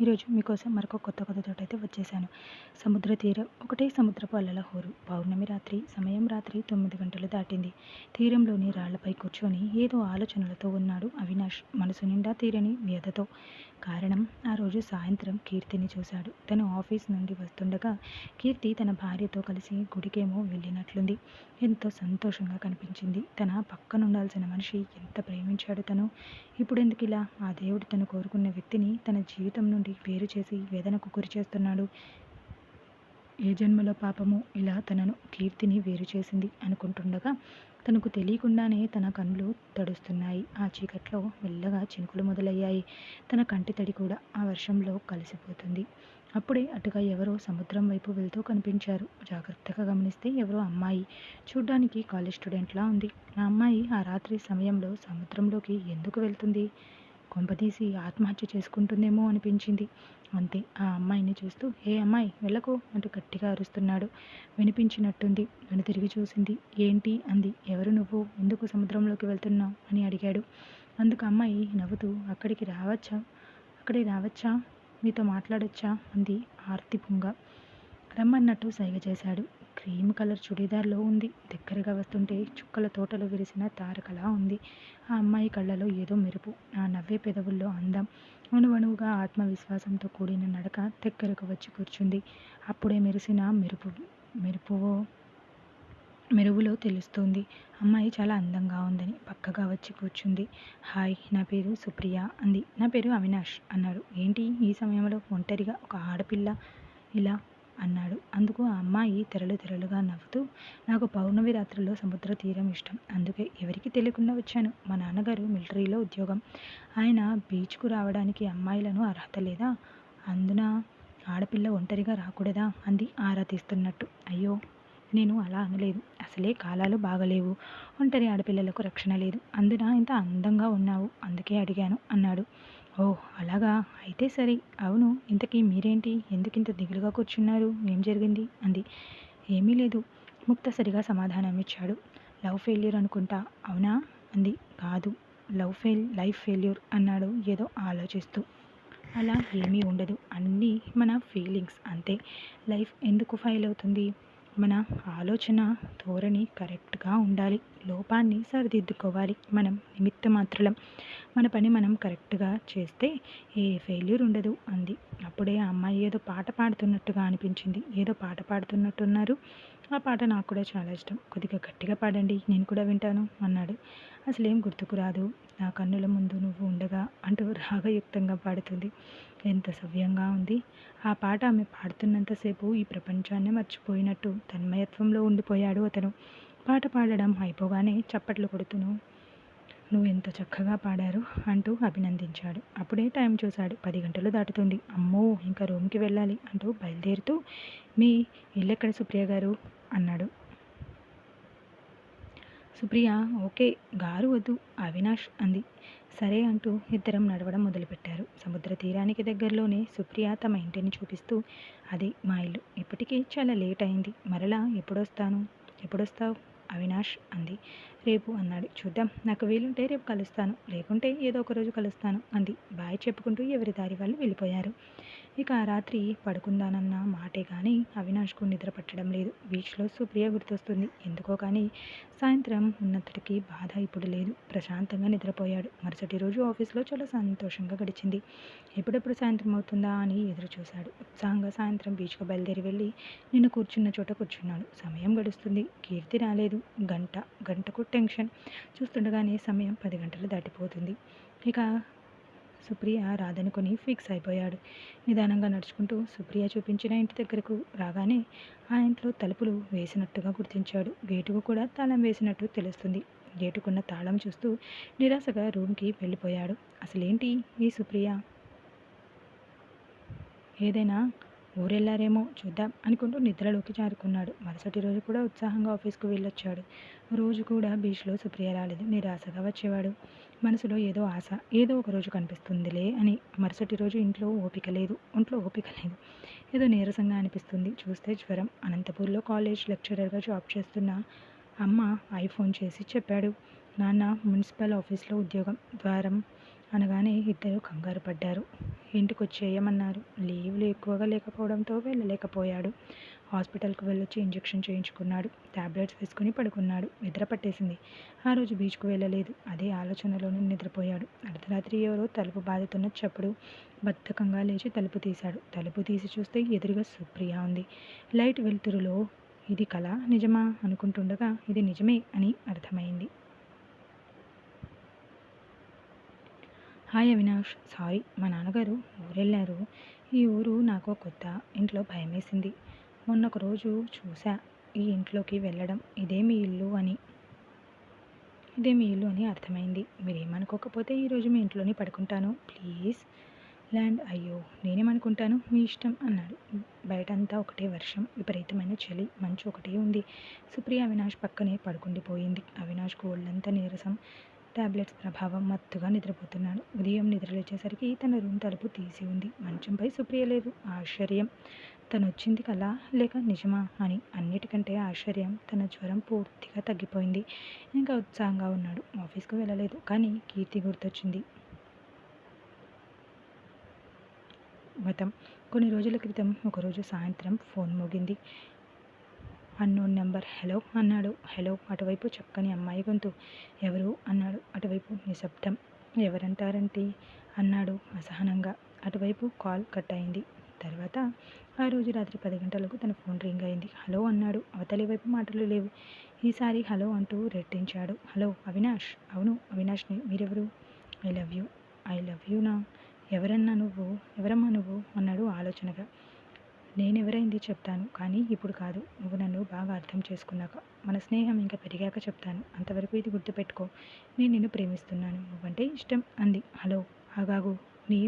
ఈరోజు మీకోసం మరొక కొత్త కథతో అయితే వచ్చేసాను. సముద్ర తీరం ఒకటే సముద్రపు అల్లల హోరు. పౌర్ణమి రాత్రి సమయం రాత్రి తొమ్మిది గంటలు దాటింది. తీరంలోని రాళ్ళపై కూర్చొని ఏదో ఆలోచనలతో ఉన్నాడు అవినాష్. మనసు నిండా తీరని వ్యధతో. కారణం ఆ రోజు సాయంత్రం కీర్తిని చూశాడు. తను ఆఫీస్ నుండి వస్తుండగా కీర్తి తన భార్యతో కలిసి గుడికేమో వెళ్ళినట్లుంది. ఎంతో సంతోషంగా కనిపించింది. తన పక్కనుండాల్సిన మనిషి ఎంత ప్రేమించాడు తను? ఇప్పుడు ఎందుకు ఇలా? ఆ దేవుడు తను కోరుకున్న వ్యక్తిని తన జీవితం నుండి వేరు చేసి వేదనకు గురి చేస్తున్నాడు. ఏ జన్మలో పాపము ఇలా తనను కీర్తిని వేరు చేసింది అనుకుంటుండగా తనకు తెలియకుండానే తన కళ్ళు తడుస్తున్నాయి. ఆ చీకట్లో మెల్లగా చినుకులు మొదలయ్యాయి. తన కంటి తడి కూడా ఆ వర్షంలో కలిసిపోతుంది. అప్పుడే అటుగా ఎవరో సముద్రం వైపు వెళ్తూ కనిపించారు. జాగ్రత్తగా గమనిస్తే ఎవరో అమ్మాయి. చూడ్డానికి కాలేజ్ స్టూడెంట్లా ఉంది. ఆ అమ్మాయి ఆ రాత్రి సమయంలో సముద్రంలోకి ఎందుకు వెళ్తుంది? కొంపదీసి ఆత్మహత్య చేసుకుంటుందేమో అనిపించింది. అంతే ఆ అమ్మాయిని చూస్తూ ఏ అమ్మాయి వెళ్ళకు అంటూ గట్టిగా అరుస్తున్నాడు. వినిపించినట్టుంది. నన్ను తిరిగి చూసింది. ఏంటి? అంది. ఎవరు నువ్వు? ఎందుకు సముద్రంలోకి వెళ్తున్నావు? అని అడిగాడు. అందుకు అమ్మాయి నవ్వుతూ అక్కడికి రావచ్చా? అక్కడికి రావచ్చా? మీతో మాట్లాడొచ్చా? అంది ఆర్తి పుంగ రమ్మన్నట్టు సైగ చేశాడు. క్రీమ్ కలర్ చుడీదార్లో ఉంది. దగ్గరగా వస్తుంటే చుక్కల తోటలో విరిసిన తారకలా ఉంది. ఆ అమ్మాయి కళ్ళలో ఏదో మెరుపు ఆ నవ్వే పెదవుల్లో అందం. అణువణువుగా ఆత్మవిశ్వాసంతో కూడిన నడక దగ్గరకు వచ్చి కూర్చుంది. అప్పుడే మెరిసిన మెరుపు మెరుపు మెరుగులో తెలుస్తుంది. అమ్మాయి చాలా అందంగా ఉందని పక్కగా వచ్చి కూర్చుంది. హాయ్ నా పేరు సుప్రియ అంది. నా పేరు అవినాష్ అన్నాడు. ఏంటి ఈ సమయంలో ఒంటరిగా ఒక ఆడపిల్ల ఇలా అన్నాడు. అందుకు ఆ అమ్మాయి తెరలు తెరలుగా నవ్వుతూ నాకు పౌర్ణమి రాత్రిలో సముద్ర తీరం ఇష్టం. అందుకే ఎవరికి తెలియకుండా వచ్చాను. మా నాన్నగారు మిలిటరీలో ఉద్యోగం. ఆయన బీచ్కు రావడానికి అమ్మాయిలను అర్హత లేదా? అందున? ఆడపిల్ల ఒంటరిగా రాకూడదా? అంది ఆరా తీస్తున్నట్టు. అయ్యో నేను అలా అనలేదు. అసలే కాలాలు బాగలేవు. ఒంటరి ఆడపిల్లలకు రక్షణ లేదు. అందున ఇంత అందంగా ఉన్నావు? అందుకే అడిగాను అన్నాడు. ఓ అలాగా? అయితే సరే. అవును. ఇంతకీ మీరేంటి? ఎందుకు ఇంత దిగులుగా కూర్చున్నారు? ఏం జరిగింది? అంది. ఏమీ లేదు. ముక్త సరిగా సమాధానం ఇచ్చాడు. లవ్ ఫెయిల్యూర్ అనుకుంటా. అవునా? అంది. కాదు. లవ్ ఫెయిల్ లైఫ్ ఫెయిల్యూర్ అన్నాడు ఏదో ఆలోచిస్తూ. అలా ఏమీ ఉండదు. అన్నీ మన ఫీలింగ్స్ అంతే. లైఫ్ ఎందుకు ఫెయిల్ అవుతుంది? మన ఆలోచన ధోరణి కరెక్ట్గా ఉండాలి. లోపాన్ని సరిదిద్దుకోవాలి. మనం నిమిత్త మాత్రలం. మన పని మనం కరెక్ట్గా చేస్తే ఏ ఫెయిల్యూర్ ఉండదు అంది. అప్పుడే ఆ అమ్మాయి ఏదో పాట పాడుతున్నట్టుగా అనిపించింది. ఏదో పాట పాడుతున్నట్టున్నారు. ఆ పాట నాకు కూడా చాలా ఇష్టం. కొద్దిగా గట్టిగా పాడండి. నేను కూడా వింటాను అన్నాడు. అసలేం గుర్తుకు రాదు. నా కన్నుల ముందు నువ్వు ఉండగా అంటూ రాగయుక్తంగా పాడుతుంది. ఎంత సవ్యంగా ఉంది. ఆ పాట ఆమె పాడుతున్నంతసేపు ఈ ప్రపంచాన్ని మర్చిపోయినట్టు తన్మయత్వంలో ఉండిపోయాడు అతను. పాట పాడడం అయిపోగానే చప్పట్లు కొడుతును. నువ్వు ఎంత చక్కగా పాడారు అంటూ అభినందించాడు. అప్పుడే టైం చూశాడు. పది గంటలు దాటుతుంది. అమ్మో ఇంకా రూమ్కి వెళ్ళాలి అంటూ బయలుదేరుతూ మీ ఇల్లు ఎక్కడ సుప్రియ గారు? అన్నాడు. సుప్రియ ఓకే గారు వద్దు అవినాష్ అంది. సరే అంటూ ఇద్దరం నడవడం మొదలుపెట్టారు. సముద్ర తీరానికి దగ్గరలోనే సుప్రియ తమ ఇంటిని చూపిస్తూ అదే మా ఇల్లు. ఇప్పటికీ చాలా లేట్ అయింది. మరలా ఎప్పుడొస్తాను? ఎప్పుడొస్తావు? అవినాష్ అంది. రేపు అన్నాడు. చూద్దాం నాకు వీలుంటే రేపు కలుస్తాను లేకుంటే ఏదో ఒక రోజు కలుస్తాను అంది. బాయ్ చెప్పుకుంటూ ఎవరి దారి వాళ్ళు వెళ్ళిపోయారు. ఇక ఆ రాత్రి పడుకుందానన్న మాటే కానీ అవినాష్కు నిద్ర పట్టడం లేదు. బీచ్లో సుప్రియ గుర్తొస్తుంది. ఎందుకో కానీ సాయంత్రం ఉన్నంతటికి బాధ ఇప్పుడు లేదు. ప్రశాంతంగా నిద్రపోయాడు. మరుసటి రోజు ఆఫీస్లో చాలా సంతోషంగా గడిచింది. ఎప్పుడెప్పుడు సాయంత్రం అవుతుందా అని ఎదురు చూశాడు ఉత్సాహంగా సాయంత్రం బీచ్కు బయలుదేరి వెళ్ళి నేను కూర్చున్న చోట కూర్చున్నాడు. సమయం గడుస్తుంది. కీర్తి రాలేదు. గంట గంటకు టెన్షన్ చూస్తుండగానే సమయం పది గంటలు దాటిపోతుంది. ఇక సుప్రియ రాదనుకొని ఫిక్స్ అయిపోయాడు. నిదానంగా నడుచుకుంటూ సుప్రియ చూపించిన ఇంటి దగ్గరకు రాగానే ఆ ఇంట్లో తలుపులు వేసినట్టుగా గుర్తించాడు. గేటుకు కూడా తాళం వేసినట్టు తెలుస్తుంది. గేటుకున్న తాళం చూస్తూ నిరాశగా రూమ్కి వెళ్ళిపోయాడు. అసలేంటి ఈ సుప్రియ? ఏదైనా ఊరెళ్ళారేమో చూద్దాం అనుకుంటూ నిద్రలోకి జారుకున్నాడు. మరుసటి రోజు కూడా ఉత్సాహంగా ఆఫీస్కు వెళ్ళొచ్చాడు. రోజు కూడా బీచ్లో సుప్రియ రాలేదు. నిరాశగా వచ్చేవాడు. మనసులో ఏదో ఆశ ఏదో ఒక రోజు కనిపిస్తుందిలే అని. మరుసటి రోజు ఇంట్లో ఓపిక లేదు. ఒంట్లో ఓపిక లేదు. ఏదో నీరసంగా అనిపిస్తుంది. చూస్తే జ్వరం. అనంతపూర్లో కాలేజ్ లెక్చరర్గా జాబ్ చేస్తున్న అమ్మ ఐఫోన్ చేసి చెప్పాడు. నాన్న మున్సిపల్ ఆఫీస్లో ఉద్యోగం. ద్వారం అనగానే ఇద్దరు కంగారు పడ్డారు. ఇంటికి వచ్చేయమన్నారు లీవ్లు ఎక్కువగా లేకపోవడంతో వెళ్ళలేకపోయాడు. హాస్పిటల్కి వెళ్ళొచ్చి ఇంజెక్షన్ చేయించుకున్నాడు. టాబ్లెట్స్ వేసుకుని పడుకున్నాడు. నిద్ర పట్టేసింది. ఆ రోజు బీచ్కు వెళ్ళలేదు. అదే ఆలోచనలోనే నిద్రపోయాడు. అర్ధరాత్రి ఎవరో తలుపు బాధితున్న చప్పుడు బద్ధకంగా లేచి తలుపు తీశాడు. తలుపు తీసి చూస్తే ఎదురుగా సుప్రియ ఉంది. లైట్ వెలుతురులో ఇది కళ? నిజమా? అనుకుంటుండగా ఇది నిజమే అని అర్థమైంది. హాయ్ అవినాష్. సారీ మా నాన్నగారు ఊరెళ్ళారు. ఈ ఊరు నాకు కొత్త ఇంట్లో భయమేసింది. మొన్న ఒక రోజు చూసా ఈ ఇంట్లోకి వెళ్ళడం ఇదే మీ ఇల్లు అని. ఇదే మీ ఇల్లు అని అర్థమైంది. మీరేమనుకోకపోతే ఈరోజు మీ ఇంట్లోనే పడుకుంటాను. Please land. అయ్యో నేనేమనుకుంటాను? మీ ఇష్టం అన్నాడు. బయటంతా ఒకటే వర్షం విపరీతమైన చలి మంచు ఒకటే ఉంది. సుప్రియ అవినాష్ పక్కనే పడుకుండిపోయింది. అవినాష్కు ఒళ్ళంతా నీరసం టాబ్లెట్స్ ప్రభావం మత్తుగా నిద్రపోతున్నాడు. ఉదయం నిద్రలేచేసరికి తన రూమ్ తలుపు తీసి ఉంది. మంచంపై సుప్రియ లేదు. ఆశ్చర్యం. తను వచ్చింది కదా? లేక నిజమా అని. అన్నిటికంటే ఆశ్చర్యం. తన జ్వరం పూర్తిగా తగ్గిపోయింది. ఇంకా ఉత్సాహంగా ఉన్నాడు. ఆఫీస్కు వెళ్ళలేదు. కానీ కీర్తి గుర్తొచ్చింది. గతం కొన్ని రోజుల క్రితం ఒకరోజు సాయంత్రం ఫోన్ మోగింది. Unknown number. హలో అన్నాడు. హలో అటువైపు చక్కని అమ్మాయి గొంతు. ఎవరు? అన్నాడు. అటువైపు నిశ్శబ్దం ఎవరంటారంటే? అన్నాడు అసహనంగా. అటువైపు కాల్ కట్ అయింది తర్వాత ఆ రోజు రాత్రి పది గంటలకు తన ఫోన్ రింగ్ అయింది. హలో అన్నాడు. అవతలి వైపు మాటలు లేవు. ఈసారి హలో అంటూ రెట్టించాడు. హలో అవినాష్. అవును అవినాష్ని. మీరెవరు? I love you. I love you నా. ఎవరన్నా నువ్వు? ఎవరమ్మా నువ్వు? అన్నాడు ఆలోచనగా. నేనెవరైంది చెప్తాను కానీ ఇప్పుడు కాదు. నువ్వు నన్ను బాగా అర్థం చేసుకున్నాక మన స్నేహం ఇంకా పెరిగాక చెప్తాను. అంతవరకు ఇది గుర్తుపెట్టుకో. నేను నిన్ను ప్రేమిస్తున్నాను. నువ్వంటే ఇష్టం అంది. హలో ఆగాగు. నీ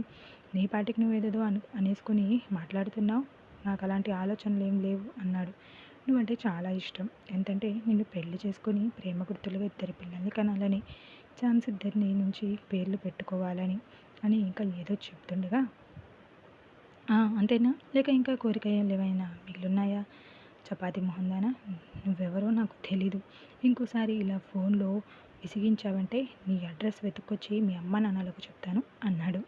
నీ పాటికి నువ్వేదేదో అను అనేసుకుని మాట్లాడుతున్నావు? నాకు అలాంటి ఆలోచనలు ఏం లేవు అన్నాడు. నువ్వంటే చాలా ఇష్టం. ఎంతంటే నిన్ను పెళ్ళి చేసుకుని ప్రేమ గుర్తులుగా ఇద్దరు పిల్లల్ని కనాలని ఛాన్స్ ఇద్దరిని నుంచి పేర్లు పెట్టుకోవాలని అని ఇంకా ఏదో చెప్తుండగా అంతేనా? లేక ఇంకా కోరిక ఏమైనా మిగిలిన్నాయా చపాతి మొహందానా? నువ్వెవరో నాకు తెలీదు. ఇంకోసారి ఇలా ఫోన్లో విసిగించావంటే నీ అడ్రస్ వెతుక్కొచ్చి మీ అమ్మ నాన్నలకు చెప్తాను అన్నాడు.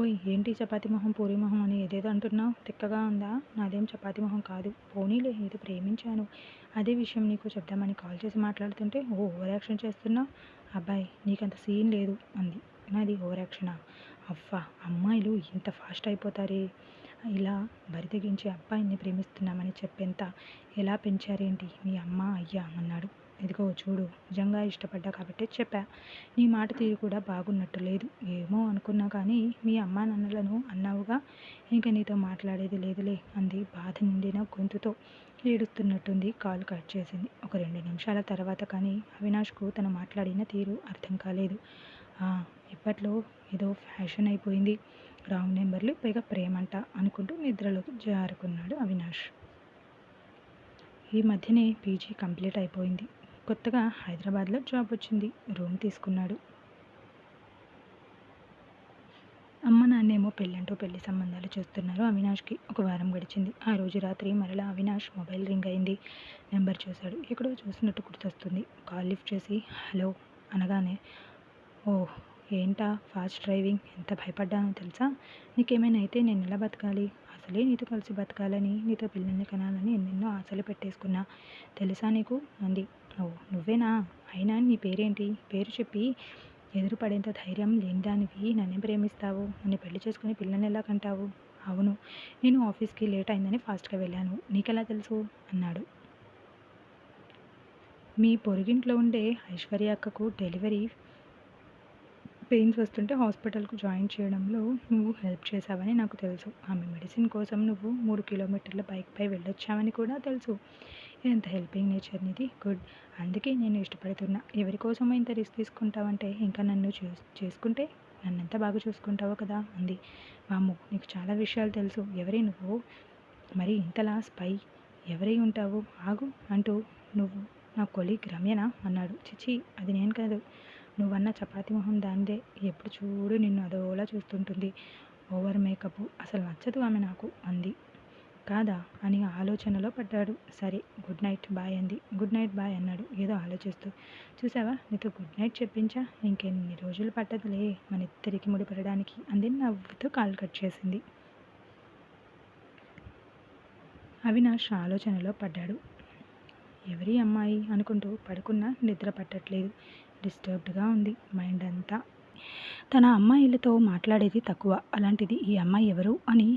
ఓయ్ ఏంటి చపాతి మొహం పూరి మొహం అని ఏదేదో అంటున్నావు? తిక్కగా ఉందా? నాదేం చపాతి మొహం కాదు. పోనీలే ఏదో ప్రేమించాను. అదే విషయం నీకు చెప్దామని కాల్ చేసి మాట్లాడుతుంటే ఓ ఓవర్ యాక్షన్ చేస్తున్నావు? అబ్బాయి నీకంత సీన్ లేదు అంది. నాది ఓవర్ యాక్షనా అవ్వా అమ్మాయిలు ఇంత ఫాస్ట్ అయిపోతారే? ఇలా బరి తెగించి అబ్బాయిని ప్రేమిస్తున్నామని చెప్పేంత ఎలా పెంచారేంటి? మీ అమ్మ అయ్యా అన్నాడు. ఇదిగో చూడు నిజంగా ఇష్టపడ్డా కాబట్టి చెప్పా. నీ మాట తీరు కూడా బాగున్నట్టు లేదు. ఏమో అనుకున్నా కానీ మీ అమ్మా నాన్నలను అన్నావుగా. ఇంకా నీతో మాట్లాడేది లేదులే అంది బాధ నిండిన గొంతుతో. ఏడుస్తున్నట్టుంది కాల్ కట్ చేసింది. ఒక రెండు నిమిషాల తర్వాత కానీ అవినాష్కు తను మాట్లాడిన తీరు అర్థం కాలేదు. ఇప్పట్లో ఏదో ఫ్యాషన్ అయిపోయింది. రాంగ్ నెంబర్లు పైగా ప్రేమంట అనుకుంటూ నిద్రలోకి జారుకున్నాడు అవినాష్. ఈ మధ్యనే పీజీ కంప్లీట్ అయిపోయింది. కొత్తగా హైదరాబాద్లో జాబ్ వచ్చింది. రూమ్ తీసుకున్నాడు. అమ్మ నాన్నేమో పెళ్ళంటూ పెళ్ళి సంబంధాలు చూస్తున్నారు అవినాష్కి. ఒక వారం గడిచింది. ఆ రోజు రాత్రి మరలా అవినాష్ మొబైల్ రింగ్ అయింది. నెంబర్ చూశాడు. ఎక్కడో చూసినట్టు గుర్తొస్తుంది. కాల్ లిఫ్ట్ చేసి హలో అనగానే ఓ ఏంటా ఫాస్ట్ డ్రైవింగ్? ఎంత భయపడ్డానో తెలుసా? నీకేమైనా అయితే నేను ఎలా బతకాలి? అసలే నీతో కలిసి బతకాలని నీతో పిల్లల్ని కనాలని ఎన్నెన్నో ఆశలు పెట్టేసుకున్నా. తెలుసా నీకు? అంది. ఓ నువ్వేనా? అయినా నీ పేరేంటి? పేరు చెప్పి ఎదురు పడేంత ధైర్యం లేని దానివి నన్ను ప్రేమిస్తావు? నన్ను పెళ్ళి చేసుకుని పిల్లని ఎలా కంటావు? అవును నేను ఆఫీస్కి లేట్ అయిందని ఫాస్ట్గా వెళ్ళాను. నీకెలా తెలుసు? అన్నాడు. మీ పొరుగింట్లో ఉండే ఐశ్వర్య అక్కకు డెలివరీ పెయిన్స్ వస్తుంటే హాస్పిటల్కు జాయిన్ చేయడంలో నువ్వు హెల్ప్ చేశావని నాకు తెలుసు. ఆమె మెడిసిన్ కోసం నువ్వు మూడు కిలోమీటర్ల బైక్పై వెళ్ళొచ్చావని కూడా తెలుసు. ఎంత హెల్పింగ్ నేచర్ నీది గుడ్. అందుకే నేను ఇష్టపడుతున్నా. ఎవరి కోసం ఇంత రిస్క్ తీసుకుంటావంటే ఇంకా నన్ను చూ- చేసుకుంటే నన్నంత బాగా చూసుకుంటావు కదా అంది. వాము నీకు చాలా విషయాలు తెలుసు. ఎవరి నువ్వు? మరి ఇంతలా స్పై ఎవరై ఉంటావు? ఆగు అంటూ నువ్వు నా కొలీగ్ రమ్యనా? అన్నాడు. చిచి అది నేను కాదు. నువ్వన్న చపాతి మొహం దాందే ఎప్పుడు చూడు నిన్ను అదోలా చూస్తుంటుంది. ఓవర్ మేకప్ అసలు నచ్చదు ఆమె నాకు అంది. కాదా? అని ఆలోచనలో పడ్డాడు. సరే గుడ్ నైట్ బాయ్ అంది. గుడ్ నైట్ బాయ్ అన్నాడు. ఏదో ఆలోచిస్తూ. చూసావా? నీతో గుడ్ నైట్ చెప్పించా? ఇంకెన్ని రోజులు పట్టదులే మన ఇద్దరికి ముడిపడడానికి అంది నవ్వుతూ కాల్ కట్ చేసింది. అవినాష్ ఆలోచనలో పడ్డాడు. ఎవరి అమ్మాయి అనుకుంటూ పడుకున్నా నిద్ర పట్టట్లేదు. డిస్టర్బ్డ్గా ఉంది మైండ్ అంతా తన అమ్మాయిలతో మాట్లాడేది తక్కువ. అలాంటిది ఈ అమ్మాయి ఎవరు అని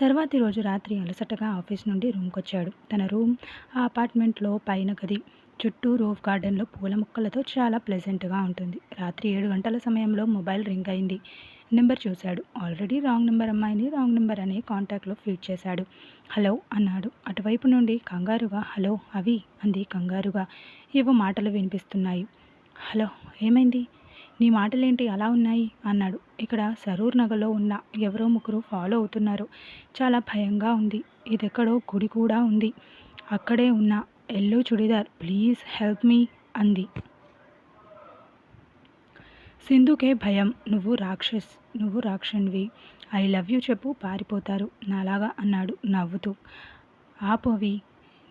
తర్వాతి రోజు రాత్రి అలసటగా ఆఫీస్ నుండి రూమ్కి వచ్చాడు తన రూమ్ ఆ అపార్ట్మెంట్లో పైన గది. చుట్టూ రోఫ్ గార్డెన్లో పూల మొక్కలతో చాలా ప్లెజెంట్గా ఉంటుంది. రాత్రి ఏడు గంటల సమయంలో మొబైల్ రింగ్ అయింది. నెంబర్ చూశాడు. ఆల్రెడీ రాంగ్ నెంబర్ అమ్మాయిని రాంగ్ నెంబర్ అనే కాంటాక్ట్లో ఫీడ్ చేశాడు. హలో అన్నాడు. అటువైపు నుండి కంగారుగా హలో అవి అంది కంగారుగా. ఏవో మాటలు వినిపిస్తున్నాయి. హలో ఏమైంది? నీ మాటలేంటి అలా ఉన్నాయి? అన్నాడు. ఇక్కడ సరూర్ నగర్లో ఉన్న ఎవరో ముగ్గురు ఫాలో అవుతున్నారు. చాలా భయంగా ఉంది. ఇదెక్కడో గుడి కూడా ఉంది. అక్కడే ఉన్న yellow churidar please help me అంది. సింధుకే భయం. నువ్వు రాక్షస్ నువ్వు రాక్షన్వి ఐ లవ్ యూ చెప్పు పారిపోతారు. నాలాగా అన్నాడు నవ్వుతూ. ఆపోవి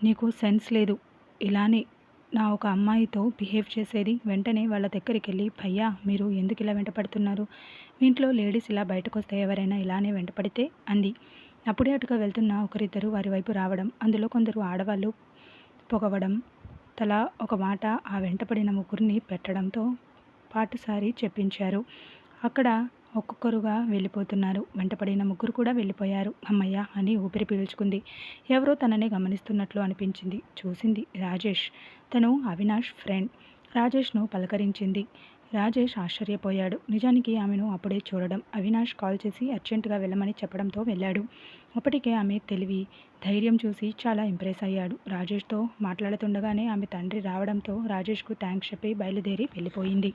నీకు సెన్స్ లేదు. ఇలానే నా ఒక అమ్మాయితో బిహేవ్ చేసేది వెంటనే వాళ్ళ దగ్గరికి వెళ్ళి భయ్యా మీరు ఎందుకు ఇలా వెంటపడుతున్నారు? మీ ఇంట్లో లేడీస్ ఇలా బయటకు వస్తే ఎవరైనా ఇలానే వెంటపడితే? అంది. అప్పుడే అటుగా వెళ్తున్న ఒకరిద్దరు వారి వైపు రావడం అందులో కొందరు ఆడవాళ్ళు పొగవడం తలా ఒక మాట ఆ వెంటపడిన ముగ్గురిని పెట్టడంతో పాటుసారి చెప్పించారు. అక్కడ ఒక్కొక్కరుగా వెళ్ళిపోతున్నారు. వెంటపడిన ముగ్గురు కూడా వెళ్ళిపోయారు. అమ్మయ్య అని ఊపిరి పీల్చుకుంది. ఎవరో తనని గమనిస్తున్నట్లు అనిపించింది. చూసింది రాజేష్. తను అవినాష్ ఫ్రెండ్. రాజేష్ను పలకరించింది. రాజేష్ ఆశ్చర్యపోయాడు. నిజానికి ఆమెను అప్పుడే చూడడం అవినాష్ కాల్ చేసి అర్జెంటుగా వెళ్ళమని చెప్పడంతో వెళ్ళాడు. అప్పటికే ఆమె తెలివి ధైర్యం చూసి చాలా ఇంప్రెస్ అయ్యాడు. రాజేష్తో మాట్లాడుతుండగానే ఆమె తండ్రి రావడంతో రాజేష్కు థ్యాంక్స్ చెప్పి బయలుదేరి వెళ్ళిపోయింది.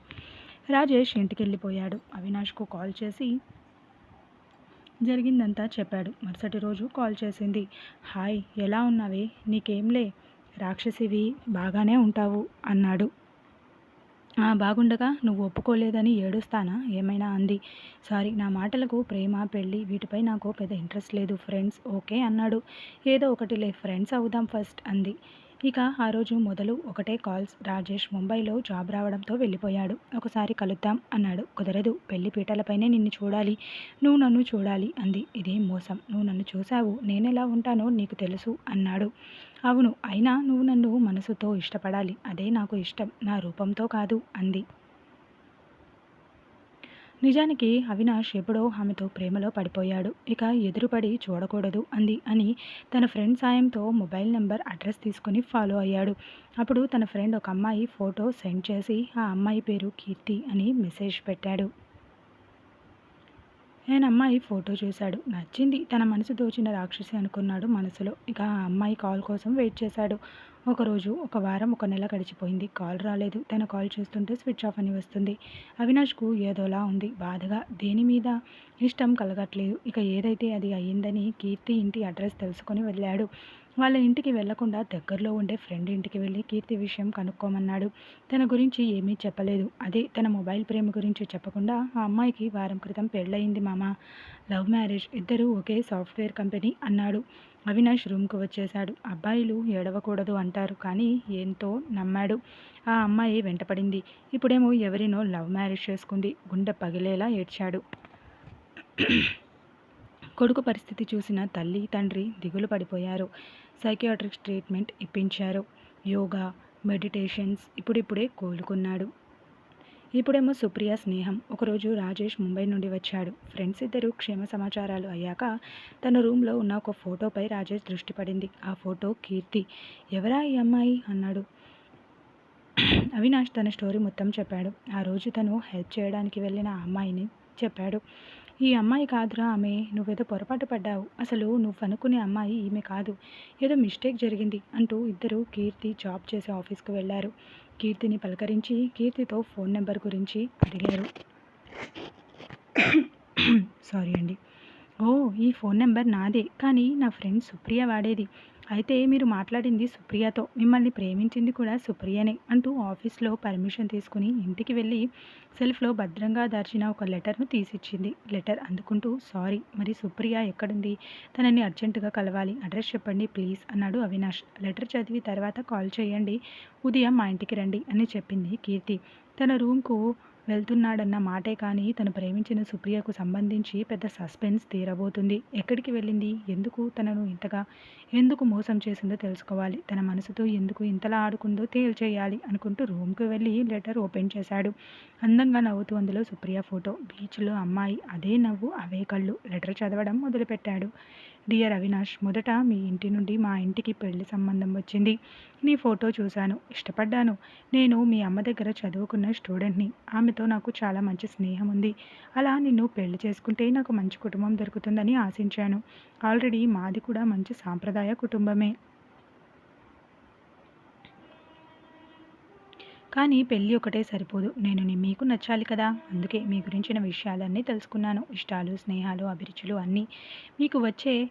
రాజేష్ ఇంటికి వెళ్ళిపోయాడు అవినాష్కు కాల్ చేసి జరిగిందంతా చెప్పాడు. మరుసటి రోజు కాల్ చేసింది. హాయ్ ఎలా ఉన్నావే? నీకేంలే రాక్షసివి బాగానే ఉంటావు అన్నాడు. బాగుండగా నువ్వు ఒప్పుకోలేదని ఏడుస్తానా? ఏమైనా అంది. సారీ నా మాటలకు ప్రేమ పెళ్ళి వీటిపై నాకు పెద్ద ఇంట్రెస్ట్ లేదు ఫ్రెండ్స్ ఓకే అన్నాడు. ఏదో ఒకటిలే ఫ్రెండ్స్ అవుదాం ఫస్ట్ అంది. ఇక ఆ రోజు మొదలు ఒకటే కాల్స్. రాజేష్ ముంబైలో జాబ్ రావడంతో వెళ్ళిపోయాడు. ఒకసారి కలుద్దాం అన్నాడు. కుదరదు. పెళ్ళి పీటలపైనే నిన్ను చూడాలి. నువ్వు నన్ను చూడాలి అంది. ఇదే మోసం. నువ్వు నన్ను చూశావు. నేనెలా ఉంటానో నీకు తెలుసు అన్నాడు. అవును. అయినా నువ్వు నన్ను మనసుతో ఇష్టపడాలి. అదే నాకు ఇష్టం. నా రూపంతో కాదు అంది. నిజానికి అవినాష్ ఎప్పుడో ఆమెతో ప్రేమలో పడిపోయాడు. ఇక ఎదురుపడి చూడకూడదు అంది అని తన ఫ్రెండ్ సాయంతో మొబైల్ నెంబర్ అడ్రస్ తీసుకుని ఫాలో అయ్యాడు. అప్పుడు తన ఫ్రెండ్ ఒక అమ్మాయి ఫోటో సెండ్ చేసి ఆ అమ్మాయి పేరు కీర్తి అని మెసేజ్ పెట్టాడు. ఆయన అమ్మాయి ఫోటో చూశాడు. నచ్చింది. తన మనసు దోచిన రాక్షసి అనుకున్నాడు మనసులో. ఇక ఆ అమ్మాయి కాల్ కోసం వెయిట్ చేశాడు. ఒకరోజు ఒక వారం ఒక నెల గడిచిపోయింది. కాల్ రాలేదు. తన కాల్ చేస్తుంటే స్విచ్ ఆఫ్ అని వస్తుంది. అవినాష్కు ఏదోలా ఉంది. బాధగా దేని మీద? ఇష్టం కలగట్లేదు. ఇక ఏదైతే అది అయ్యిందని కీర్తి ఇంటి అడ్రస్ తెలుసుకొని వెళ్ళాడు వాళ్ళ ఇంటికి వెళ్ళకుండా దగ్గరలో ఉండే ఫ్రెండ్ ఇంటికి వెళ్ళి కీర్తి విషయం కనుక్కోమన్నాడు. తన గురించి ఏమీ చెప్పలేదు. అదే తన మొబైల్ ప్రేమ గురించి చెప్పకుండా ఆ అమ్మాయికి వారం క్రితం పెళ్ళయింది మామ. లవ్ మ్యారేజ్ ఇద్దరు ఒకే సాఫ్ట్వేర్ కంపెనీ అన్నాడు. అవినాష్ రూమ్కు వచ్చేశాడు. అబ్బాయిలు ఏడవకూడదు అంటారు కానీ ఎంతో నమ్మాడు. ఆ అమ్మాయి వెంటపడింది. ఇప్పుడేమో ఎవరినో లవ్ మ్యారేజ్ చేసుకుంది. గుండె పగిలేలా ఏడ్చాడు. కొడుకు పరిస్థితి చూసిన తల్లి తండ్రి దిగులు పడిపోయారు. సైకియాట్రిక్ ట్రీట్మెంట్ ఇప్పించారు. యోగా మెడిటేషన్స్ ఇప్పుడిప్పుడే కోలుకున్నాడు. ఇప్పుడేమో సుప్రియ స్నేహం. ఒకరోజు రాజేష్ ముంబై నుండి వచ్చాడు. ఫ్రెండ్స్ ఇద్దరు క్షేమ సమాచారాలు అయ్యాక తన రూమ్లో ఉన్న ఒక ఫోటోపై రాజేష్ దృష్టి పడింది. ఆ ఫోటో కీర్తి. ఎవరా ఈ అమ్మాయి? అన్నాడు. అవినాష్ తన స్టోరీ మొత్తం చెప్పాడు. ఆ రోజు తను హెల్ప్ చేయడానికి వెళ్ళిన అమ్మాయిని చెప్పాడు. ఈ అమ్మాయి కాదురా ఆమె నువ్వేదో పొరపాటు పడ్డావు. అసలు నువ్వు అనుకునే అమ్మాయి ఈమె కాదు. ఏదో మిస్టేక్ జరిగింది అంటూ ఇద్దరు కీర్తి జాబ్ చేసే ఆఫీస్కి వెళ్ళారు. కీర్తిని పలకరించి కీర్తితో ఫోన్ నెంబర్ గురించి అడిగారు. సారీ అండి. ఓ ఈ ఫోన్ నెంబర్ నాదే కానీ నా ఫ్రెండ్ సుప్రియ వాడేది. అయితే మీరు మాట్లాడింది సుప్రియతో మిమ్మల్ని ప్రేమించింది కూడా సుప్రియనే అంటూ ఆఫీస్లో పర్మిషన్ తీసుకుని ఇంటికి వెళ్ళి సెల్ఫ్లో భద్రంగా దాచిన ఒక లెటర్ను తీసిచ్చింది. లెటర్ అందుకుంటూ సారీ మరి సుప్రియ ఎక్కడుంది? తనని అర్జెంటుగా కలవాలి. అడ్రస్ చెప్పండి ప్లీజ్ అన్నాడు అవినాష్. లెటర్ చదివి తర్వాత కాల్ చేయండి. ఉదయం మా ఇంటికి రండి అని చెప్పింది కీర్తి. తన రూమ్కు వెళ్తున్నాడన్న మాటే కానీ తను ప్రేమించిన సుప్రియకు సంబంధించి పెద్ద సస్పెన్స్ తీరబోతుంది. ఎక్కడికి వెళ్ళింది? ఎందుకు తనను ఇంతగా ఎందుకు మోసం చేసిందో తెలుసుకోవాలి. తన మనసుతో ఎందుకు ఇంతలా ఆడుకుందో తేల్చేయాలి అనుకుంటూ రూమ్కి వెళ్ళి లెటర్ ఓపెన్ చేశాడు. అందంగా నవ్వుతూ అందులో సుప్రియ ఫోటో. బీచ్లో అమ్మాయి అదే నవ్వు అవే కళ్ళు. లెటర్ చదవడం మొదలుపెట్టాడు. డియర్ అవినాష్ మొదట మీ ఇంటి నుండి మా ఇంటికి పెళ్ళి సంబంధం వచ్చింది. నీ ఫోటో చూశాను ఇష్టపడ్డాను. నేను మీ అమ్మ దగ్గర చదువుకున్న స్టూడెంట్ని. ఆమెతో నాకు చాలా మంచి స్నేహం ఉంది. అలా నిన్ను పెళ్ళి చేసుకుంటే నాకు మంచి కుటుంబం దొరుకుతుందని ఆశించాను. ఆల్రెడీ మాది కూడా మంచి సాంప్రదాయ కుటుంబమే. కానీ పెళ్ళి ఒకటే సరిపోదు. నేను మీకు నచ్చాలి కదా? అందుకే మీ గురించిన విషయాలన్నీ తెలుసుకున్నాను. ఇష్టాలు స్నేహాలు అభిరుచులు అన్నీ మీకు వచ్చే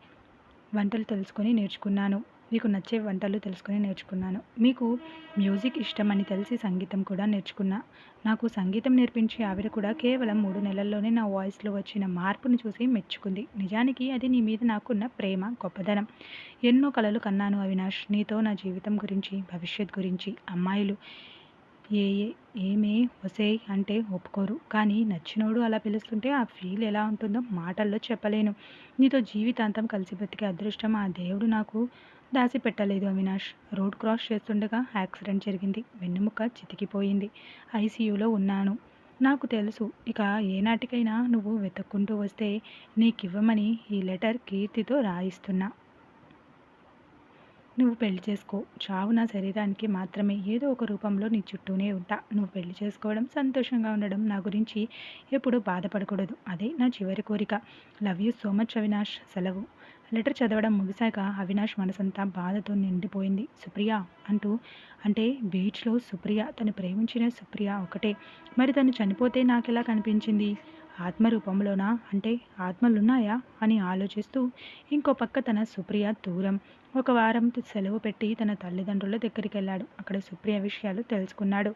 వంటలు తెలుసుకొని నేర్చుకున్నాను. మీకు నచ్చే వంటలు తెలుసుకొని నేర్చుకున్నాను. మీకు మ్యూజిక్ ఇష్టమని తెలిసి సంగీతం కూడా నేర్చుకున్నా. నాకు సంగీతం నేర్పించే ఆవిడ కూడా కేవలం మూడు నెలల్లోనే నా వాయిస్లో వచ్చిన మార్పును చూసి మెచ్చుకుంది. నిజానికి అది నీ మీద నాకున్న ప్రేమ గొప్పదనం. ఎన్నో కలలు కన్నాను అవినాష్. నీతో నా జీవితం గురించి భవిష్యత్ గురించి అమ్మాయిలు ఏ ఏమే వసే అంటే ఒప్పుకోరు. కానీ నచ్చినోడు అలా పిలుస్తుంటే ఆ ఫీల్ ఎలా ఉంటుందో మాటల్లో చెప్పలేను. నీతో జీవితాంతం కలిసి బతికే అదృష్టం ఆ దేవుడు నాకు దాసి పెట్టలేదు అవినాష్. రోడ్ క్రాస్ చేస్తుండగా యాక్సిడెంట్ జరిగింది. వెన్నుముక చితికిపోయింది. ఐసీయూలో ఉన్నాను. నాకు తెలుసు. ఇక ఏనాటికైనా నువ్వు వెతుక్కుంటూ వస్తే నీకివ్వమని ఈ లెటర్ కీర్తితో రాయిస్తున్నా. నువ్వు పెళ్ళి చేసుకో. చావు నా శరీరానికి మాత్రమే. ఏదో ఒక రూపంలో నీ చుట్టూనే ఉంటా. నువ్వు పెళ్ళి చేసుకోవడం సంతోషంగా ఉండడం నా గురించి ఎప్పుడు బాధపడకూడదు. అదే నా చివరి కోరిక. Love you so much Avinash. సెలవు. లెటర్ చదవడం ముగిశాక అవినాష్ మనసంతా బాధతో నిండిపోయింది. సుప్రియ అంటూ అంటే బీచ్లో సుప్రియ. తను ప్రేమించిన సుప్రియ ఒకటే మరి తను చనిపోతే నాకెలా కనిపించింది? ఆత్మ రూపంలోనా అంటే ఆత్మలున్నాయా? అని ఆలోచిస్తూ ఇంకో పక్క తన సుప్రియ దూరం. ఒక వారం సెలవు పెట్టి తన తల్లిదండ్రుల దగ్గరికి వెళ్ళాడు అక్కడ సుప్రియ విషయాలు తెలుసుకున్నాడు.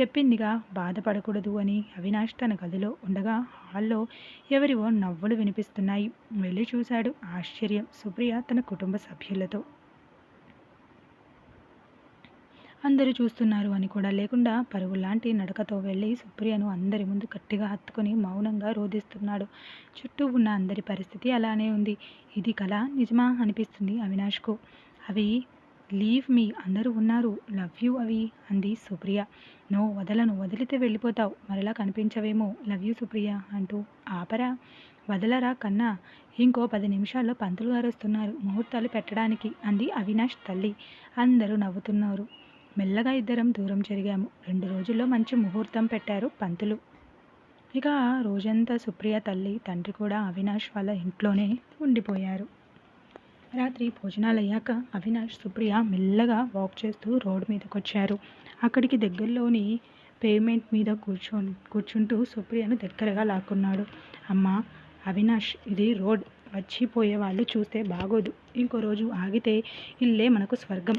చెప్పిందిగా బాధపడకూడదు అని అవినాష్ తన గదిలో ఉండగా హాల్లో ఎవరివో నవ్వులు వినిపిస్తున్నాయి. వెళ్ళి చూశాడు. ఆశ్చర్యం. సుప్రియ తన కుటుంబ సభ్యులతో అందరూ చూస్తున్నారు అని కూడా లేకుండా పరుగులాంటి నడకతో వెళ్ళి సుప్రియను అందరి ముందు గట్టిగా హత్తుకొని మౌనంగా రోధిస్తున్నాడు. చుట్టూ ఉన్న అందరి పరిస్థితి అలానే ఉంది. ఇది కళ నిజమా అనిపిస్తుంది అవినాష్కు. అవి లీవ్ మీ అందరూ ఉన్నారు. లవ్ యూ అవి అంది సుప్రియ. నో వదలను వదిలితే వెళ్ళిపోతావు. మరలా కనిపించవేమో. లవ్ యూ సుప్రియ అంటూ ఆపరా? వదలరా కన్నా? ఇంకో పది నిమిషాల్లో పంతులు గారు వస్తున్నారు. ముహూర్తాలు పెట్టడానికి అంది అవినాష్ తల్లి. అందరూ నవ్వుతున్నారు. మెల్లగా ఇద్దరం దూరం జరిగాము. రెండు రోజుల్లో మంచి ముహూర్తం పెట్టారు పంతులు. ఇక రోజంతా సుప్రియ తల్లి తండ్రి కూడా అవినాష్ వాళ్ళ ఇంట్లోనే ఉండిపోయారు. రాత్రి భోజనాలు అయ్యాక అవినాష్ సుప్రియ మెల్లగా వాక్ చేస్తూ రోడ్ మీదకి వచ్చారు అక్కడికి దగ్గరలోని పేమెంట్ మీద కూర్చొని కూర్చుంటూ సుప్రియను దగ్గరగా లాక్కున్నాడు. అమ్మా అవినాష్ ఇది రోడ్. వచ్చిపోయే వాళ్ళు చూస్తే బాగోదు. ఇంకో రోజు ఆగితే ఇల్లే మనకు స్వర్గం.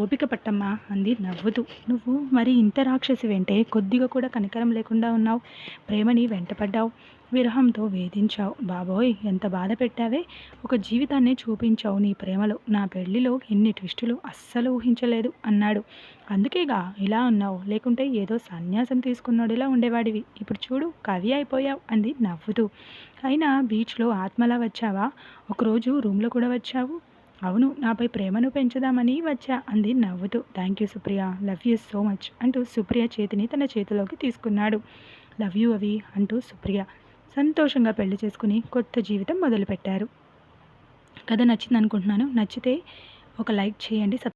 ఓపిక పట్టమ్మా అంది నవ్వుతూ. నువ్వు మరి ఇంత రాక్షసి వెంటే కొద్దిగా కూడా కనికరం లేకుండా ఉన్నావు. ప్రేమని వెంటపడ్డావు. విరహంతో వేధించావు. బాబోయ్ ఎంత బాధ పెట్టావే. ఒక జీవితాన్ని చూపించావు నీ ప్రేమలో. నా పెళ్ళిలో ఎన్ని ట్విస్టులు అస్సలు ఊహించలేదు అన్నాడు. అందుకేగా ఇలా ఉన్నావు లేకుంటే ఏదో సన్యాసం తీసుకున్నాడులా ఉండేవాడివి. ఇప్పుడు చూడు కవి అయిపోయావు అంది నవ్వుతూ. అయినా బీచ్లో ఆత్మలా వచ్చావా? ఒకరోజు రూమ్లో కూడా వచ్చావు? అవును నాపై ప్రేమను పెంచుదామని వచ్చా అంది నవ్వుతూ. Thank you Supriya love you so much అంటూ సుప్రియ చేతిని తన చేతిలోకి తీసుకున్నాడు. లవ్ యూ అవి అంటూ సుప్రియ సంతోషంగా పెళ్ళి చేసుకుని కొత్త జీవితం మొదలుపెట్టారు. కథ నచ్చింది అనుకుంటున్నాను నచ్చితే ఒక లైక్ చేయండి